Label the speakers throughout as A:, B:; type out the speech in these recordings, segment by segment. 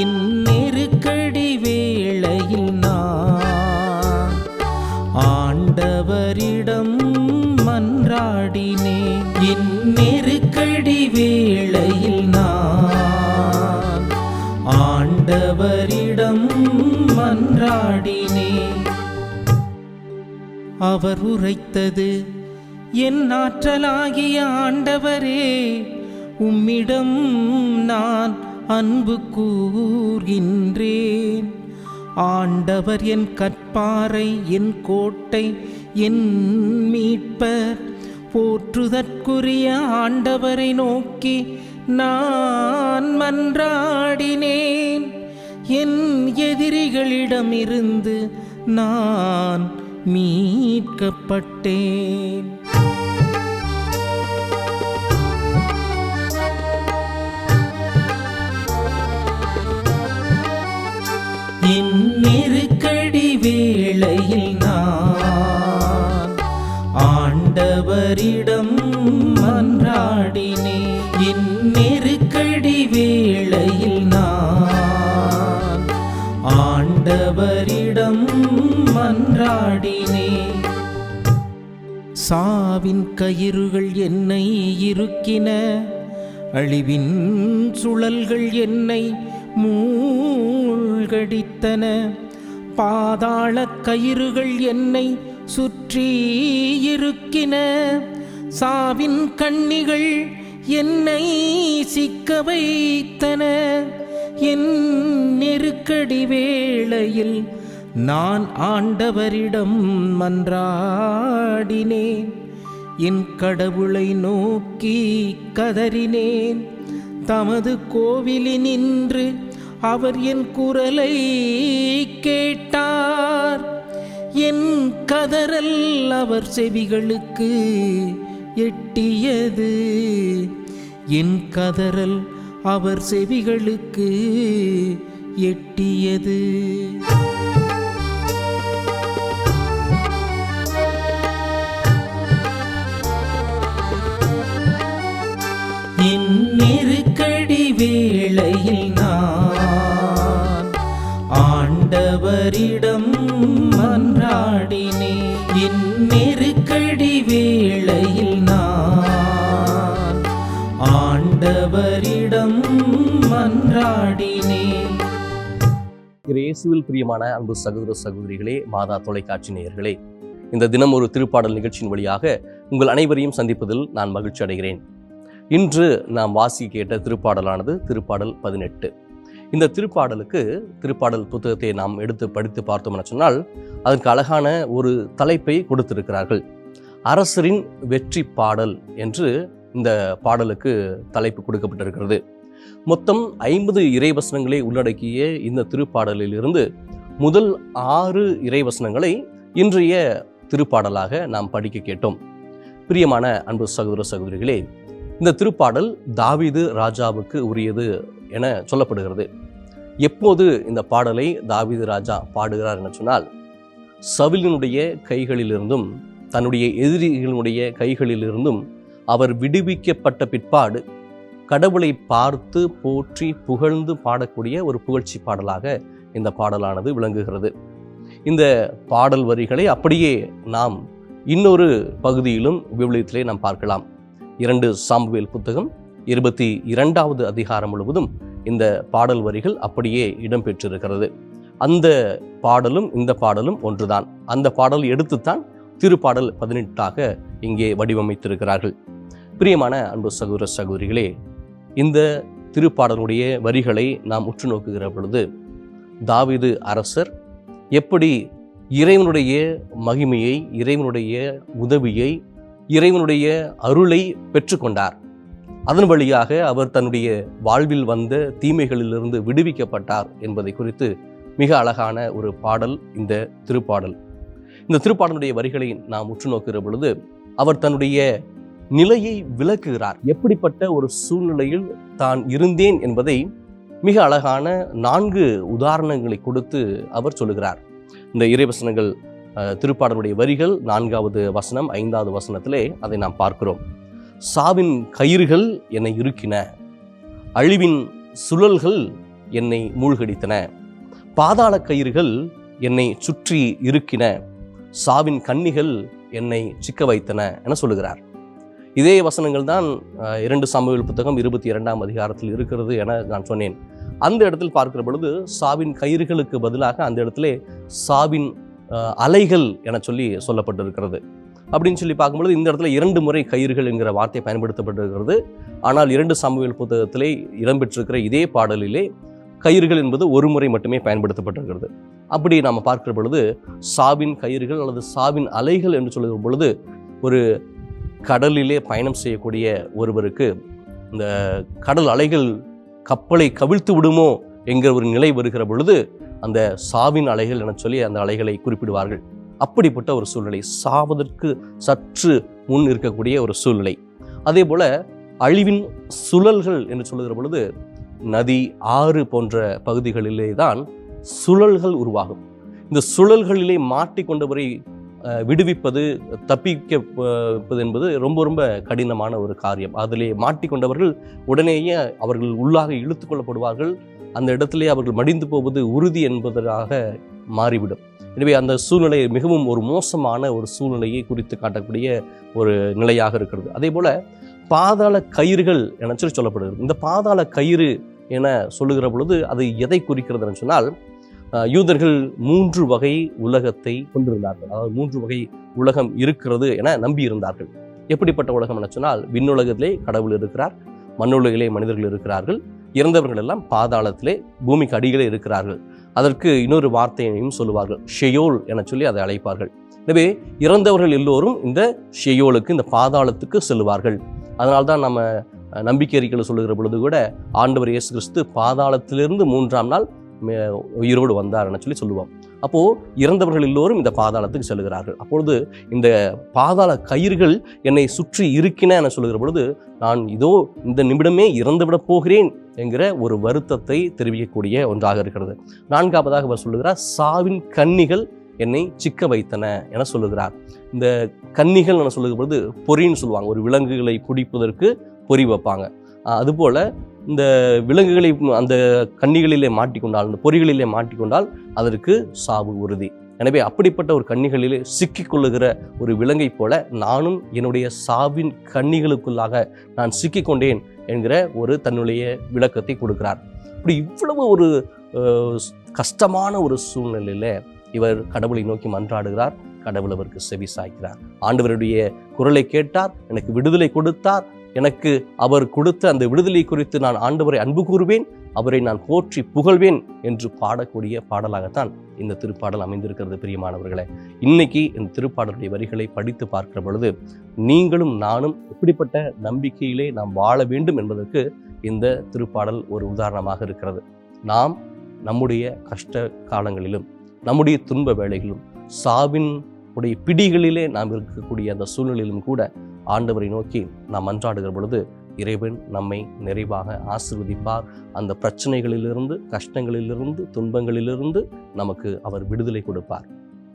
A: இந்நெருக்கடி வேளையில் நான் ஆண்டவரிடம் மன்றாடினே. இந்நெருக்கடி வேளையில் நான் ஆண்டவரிடம் மன்றாடினே. அவர் உரைத்தது என் ஆற்றலாகிய ஆண்டவரே உம்மிடம் நான் அன்பு கூர்கின்றேன் ஆண்டவர் என் கற்பாறை என் கோட்டை என் மீட்பர். போற்றுதற்குரிய ஆண்டவரை நோக்கி நான் மன்றாடினேன். என் எதிரிகளிடமிருந்து நான் மீட்கப்பட்டேன். இந்நெருக்கடி வேளையில் நான் ஆண்டவரிடம் மன்றாடினே இந்நெருக்கடி வேளையில் நான் ஆண்டவரிடம் மன்றாடினே சாவின் கயிறுகள் என்னை இருக்கின அழிவின் சுழல்கள் என்னை மூ கடித்தன பாதாள கயிறுகள் என்னை சுற்றி இருக்கின. சாவின் கண்ணிகள் என்னை சிக்க வைத்தன. என் நெருக்கடி வேளையில் நான் ஆண்டவரிடம் மன்றாடினேன். என் கடவுளை நோக்கி கதறினேன். தமது கோவிலினின்று அவர் என் குரலை கேட்டார். என் கதறல் அவர் செவிகளுக்கு எட்டியது. என் கதறல் அவர் செவிகளுக்கு எட்டியது. ஆண்டவரிடம் மன்றாடினே என் நெருக்கடி வேளையில் நான் ஆண்டவரிடம் மன்றாடினே.
B: இயேசுவில் பிரியமான அன்பு சகோதர சகோதரிகளே மாதா தொலைக்காட்சி நேயர்களே இந்த தினம் ஒரு திருப்பாடல் நிகழ்ச்சியின் வழியாக உங்கள் அனைவரையும் சந்திப்பதில் நான் மகிழ்ச்சி அடைகிறேன் இன்று நாம் வாசி கேட்ட திருப்பாடலானது திருப்பாடல் பதினெட்டு. இந்த திருப்பாடலுக்கு திருப்பாடல் புத்தகத்தை நாம் எடுத்து படித்து பார்த்தோம்னு சொன்னால் அதற்கு அழகான ஒரு தலைப்பை கொடுத்திருக்கிறார்கள். அரசரின் வெற்றி பாடல் என்று இந்த பாடலுக்கு தலைப்பு கொடுக்கப்பட்டிருக்கிறது. மொத்தம் ஐம்பது இறைவசனங்களை உள்ளடக்கிய இந்த திருப்பாடலிலிருந்து முதல் ஆறு இறைவசனங்களை இன்றைய திருப்பாடலாக நாம் படிக்க கேட்டோம். பிரியமான அன்பு சகோதர சகோதரிகளே இந்த திருப்பாடல் தாவீது ராஜாவுக்கு உரியது என சொல்லப்படுகிறது. எப்போது இந்த பாடலை தாவிது ராஜா பாடுகிறார் என சொன்னால் சவிலினுடைய கைகளிலிருந்தும் தன்னுடைய எதிரிகளுடைய கைகளிலிருந்தும் அவர் விடுவிக்கப்பட்ட பிற்பாடு கடவுளை பார்த்து போற்றி புகழ்ந்து பாடக்கூடிய ஒரு புகழ்ச்சி பாடலாக இந்த பாடலானது விளங்குகிறது. இந்த பாடல் வரிகளை அப்படியே நாம் இன்னொரு பகுதியிலும் விவிலியத்திலே நாம் பார்க்கலாம். இரண்டு சாம்புவேல் புத்தகம் இருபத்தி இரண்டாவது அதிகாரம் முழுவதும் இந்த பாடல் வரிகள் அப்படியே இடம்பெற்றிருக்கிறது. அந்த பாடலும் இந்த பாடலும் ஒன்றுதான். அந்த பாடல் எடுத்துத்தான் திருப்பாடல் பதினெட்டாக இங்கே வடிவமைத்திருக்கிறார்கள். பிரியமான அன்பு சகோதர சகோதரிகளே இந்த திருப்பாடலுடைய வரிகளை நாம் உற்று நோக்குகிற பொழுது தாவிது அரசர் எப்படி இறைவனுடைய மகிமையை இறைவனுடைய உதவியை இறைவனுடைய அருளை பெற்றுக்கொண்டார். அதன் வழியாக அவர் தன்னுடைய வாழ்வில் வந்த தீமைகளிலிருந்து விடுவிக்கப்பட்டார் என்பதை குறித்து மிக அழகான ஒரு பாடல் இந்த திருப்பாடல். இந்த திருப்பாடலுடைய வரிகளை நாம் உற்று நோக்குகிற பொழுது அவர் தன்னுடைய நிலையை விளக்குகிறார். எப்படிப்பட்ட ஒரு சூழ்நிலையில் தான் இருந்தேன் என்பதை மிக அழகான நான்கு உதாரணங்களை கொடுத்து அவர் சொல்லுகிறார். இந்த இறைவசனங்கள் அஹ், திருப்பாடலுடைய வரிகள் நான்காவது வசனம் ஐந்தாவது வசனத்திலே அதை நாம் பார்க்கிறோம். சாவின் கயிறுகள் என்னை இருக்கின அழிவின் சுழல்கள் என்னை மூழ்கடித்தன. பாதாள கயிறுகள் என்னை சுற்றி இருக்கின சாவின் கன்னிகள் என்னை சிக்க வைத்தன என சொல்லுகிறார். இதே வசனங்கள் தான் இரண்டு சமவெளி புத்தகம் இருபத்தி இரண்டாம் அதிகாரத்தில் இருக்கிறது என நான் சொன்னேன். அந்த இடத்தில் பார்க்கிற பொழுது சாவின் கயிறுகளுக்கு பதிலாக அந்த இடத்துல சாவின் அலைகள் என சொல்லி சொல்லப்பட்டிருக்கிறது. அப்படின்னு சொல்லி பார்க்கும்பொழுது இந்த இடத்துல இரண்டு முறை கயிறுகள் என்கிற வார்த்தை பயன்படுத்தப்பட்டிருக்கிறது. ஆனால் இரண்டு சாமுவேல் புத்தகத்திலே இடம்பெற்றிருக்கிற இதே பாடலிலே கயிறுகள் என்பது ஒரு முறை மட்டுமே பயன்படுத்தப்பட்டிருக்கிறது. அப்படி நாம் பார்க்கிற பொழுது சாவின் கயிறுகள் அல்லது சாவின் அலைகள் என்று சொல்லுகிற பொழுது ஒரு கடலிலே பயணம் செய்யக்கூடிய ஒருவருக்கு இந்த கடல் அலைகள் கப்பலை கவிழ்த்து விடுமோ என்கிற ஒரு நிலை வருகிற பொழுது அந்த சாவின் அலைகள் என சொல்லி அந்த அலைகளை குறிப்பிடுவார்கள். அப்படிப்பட்ட ஒரு சூழ்நிலை. சாவதற்கு சற்று முன் இருக்கக்கூடிய ஒரு சூழ்நிலை. அதே போல அழிவின் சுழல்கள் என்று சொல்லுகிற பொழுது நதி ஆறு போன்ற பகுதிகளிலே தான் சுழல்கள் உருவாகும். இந்த சுழல்களிலே மாட்டிக்கொண்டவரை விடுவிப்பது தப்பிக்கப்பது என்பது ரொம்ப ரொம்ப கடினமான ஒரு காரியம். அதிலே மாட்டிக்கொண்டவர்கள் உடனேயே அவர்கள் உள்ளாக இழுத்து கொள்ளப்படுவார்கள். அந்த இடத்திலே அவர்கள் மடிந்து போவது உறுதி என்பதாக மாறிவிடும். எனவே அந்த சூழ்நிலை மிகவும் ஒரு மோசமான ஒரு சூழ்நிலையை குறித்து காட்டக்கூடிய ஒரு நிலையாக இருக்கிறது. அதே போல் பாதாள கயிறுகள் என சொல்லி சொல்லப்படுகிறது. இந்த பாதாள கயிறு என சொல்லுகிற பொழுது அது எதை குறிக்கிறது சொன்னால் யூதர்கள் மூன்று வகை உலகத்தை கொண்டிருந்தார்கள். அதாவது மூன்று வகை உலகம் இருக்கிறது என நம்பியிருந்தார்கள். எப்படிப்பட்ட உலகம் என சொன்னால் விண்ணுலகத்திலே கடவுள் இருக்கிறார் மண்ணுலகிலே மனிதர்கள் இருக்கிறார்கள். இறந்தவர்கள் எல்லாம் பாதாளத்திலே பூமிக்கு அடிகளே இருக்கிறார்கள். அதற்கு இன்னொரு வார்த்தையையும் சொல்லுவார்கள். ஷெயோல் என சொல்லி அதை அழைப்பார்கள். எனவே இறந்தவர்கள் எல்லோரும் இந்த ஷெயோலுக்கு இந்த பாதாளத்துக்கு செல்லுவார்கள். அதனால்தான் நம்ம நம்பிக்கை அறிக்கையில் சொல்லுகிற பொழுது கூட ஆண்டவர் இயேசு கிறிஸ்து பாதாளத்திலிருந்து மூன்றாம் நாள் மே- உயிரோடு வந்தார் என சொல்லி சொல்லுவோம். அப்போது இறந்தவர்கள் எல்லோரும் இந்த பாதாளத்துக்கு செல்கிறார்கள் அப்பொழுது இந்த பாதாள கயிறுகள் என்னை சுற்றி இருக்கின என சொல்லுகிற பொழுது நான் இதோ இந்த நிமிடமே இறந்துவிடப் போகிறேன் என்கிற ஒரு வருத்தத்தை தெரிவிக்கக்கூடிய ஒன்றாக இருக்கிறது. நான்காவதாக அவர் சொல்லுகிறார் சாவின் கன்னிகள் என்னை சிக்க வைத்தன என சொல்லுகிறார். இந்த கன்னிகள் என சொல்லுகிற பொழுது பொறின்னு சொல்லுவாங்க. ஒரு விலங்குகளை பிடிப்பதற்கு பொறி வைப்பாங்க. அதுபோல் இந்த விலங்குகளை அந்த கன்னிகளிலே மாட்டிக்கொண்டால் அந்த பொறிகளிலே மாட்டிக்கொண்டால் அதற்கு சாவு உறுதி. எனவே அப்படிப்பட்ட ஒரு கன்னிகளிலே சிக்கிக்கொள்ளுகிற ஒரு விலங்கைப் போல நானும் என்னுடைய சாவின் கன்னிகளுக்குள்ளாக நான் சிக்கிக்கொண்டேன் என்கிற ஒரு தன்னுடைய விளக்கத்தை கொடுக்கிறார். இப்படி இவ்வளவு ஒரு கஷ்டமான ஒரு சூழ்நிலையில இவர் கடவுளை நோக்கி மன்றாடுகிறார் கடவுள் அவருக்கு செவி சாய்க்கிறார். ஆண்டவருடைய குரலை கேட்டார் எனக்கு விடுதலை கொடுத்தார் எனக்கு அவர் கொடுத்த அந்த விடுதலை குறித்து நான் ஆண்டவரை அன்பு கூறுவேன் அவரை நான் போற்றி புகழ்வேன் என்று பாடக்கூடிய பாடலாகத்தான் இந்த திருப்பாடல் அமைந்திருக்கிறது பிரியமானவர்களே. இன்னைக்கு இந்த திருப்பாடலுடைய வரிகளை படித்து பார்க்கிற பொழுது நீங்களும் நானும் இப்படிப்பட்ட நம்பிக்கையிலே நாம் வாழ வேண்டும் என்பதற்கு இந்த திருப்பாடல் ஒரு உதாரணமாக இருக்கிறது. நாம் நம்முடைய கஷ்ட காலங்களிலும் நம்முடைய துன்ப வேலைகளிலும் சாவின் உடைய பிடிகளிலே நாம் இருக்கக்கூடிய அந்த சூழ்நிலையிலும் கூட ஆண்டவரை நோக்கி நாம் மன்றாடுகிற பொழுது இறைவன் நம்மை நிறைவாக ஆசிர்வதிப்பார். அந்த பிரச்சனைகளிலிருந்து கஷ்டங்களிலிருந்து துன்பங்களிலிருந்து நமக்கு அவர் விடுதலை கொடுப்பார்.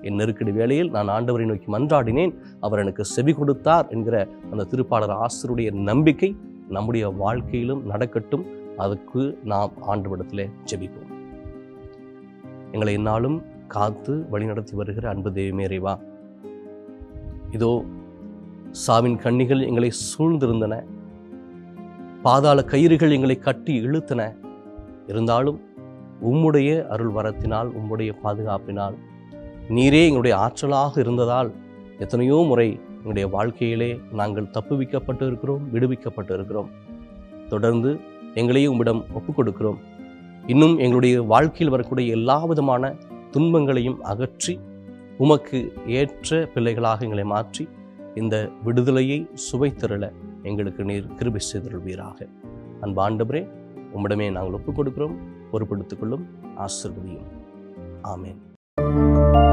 B: என் நெருக்கடி வேளையில் நான் ஆண்டவரை நோக்கி மன்றாடினேன். அவர் எனக்கு செவி கொடுத்தார் என்கிற அந்த திருப்பாளர் ஆசிரியருடைய நம்பிக்கை நம்முடைய வாழ்க்கையிலும் நடக்கட்டும். அதுக்கு நாம் ஆண்டவரிடத்தில் ஜெபிப்போம். எங்களை என்னாலும் காத்து வழிநடத்தி வருகிற அன்பு தெய்வமே இறைவா. இதோ சாவின் கண்ணிகள் எங்களை சூழ்ந்திருந்தன. பாதாள கயிறுகள் எங்களை கட்டி இழுத்தன. இருந்தாலும் உம்முடைய அருள் வரத்தினால் உம்முடைய பாதுகாப்பினால் நீரே எங்களுடைய ஆற்றலாக இருந்ததால் எத்தனையோ முறை எங்களுடைய வாழ்க்கையிலே நாங்கள் தப்புவிக்கப்பட்டு இருக்கிறோம் விடுவிக்கப்பட்டு இருக்கிறோம் தொடர்ந்து எங்களையும் உம்மிடம் ஒப்புக் கொடுக்கிறோம் இன்னும் எங்களுடைய வாழ்க்கையில் வரக்கூடிய எல்லா விதமான துன்பங்களையும் அகற்றி உமக்கு ஏற்ற பிள்ளைகளாக எங்களை மாற்றி இந்த விடுதலையை சுவைத்திரள எங்களுக்கு நீர் கிருபி செய்தருள்வீராக. அன்பாண்டவரே உம்மிடமே நாங்கள் ஒப்புக் கொடுக்கிறோம் பொறுப்படுத்திக் கொள்ளும் ஆசிர்வதியும். ஆமேன்.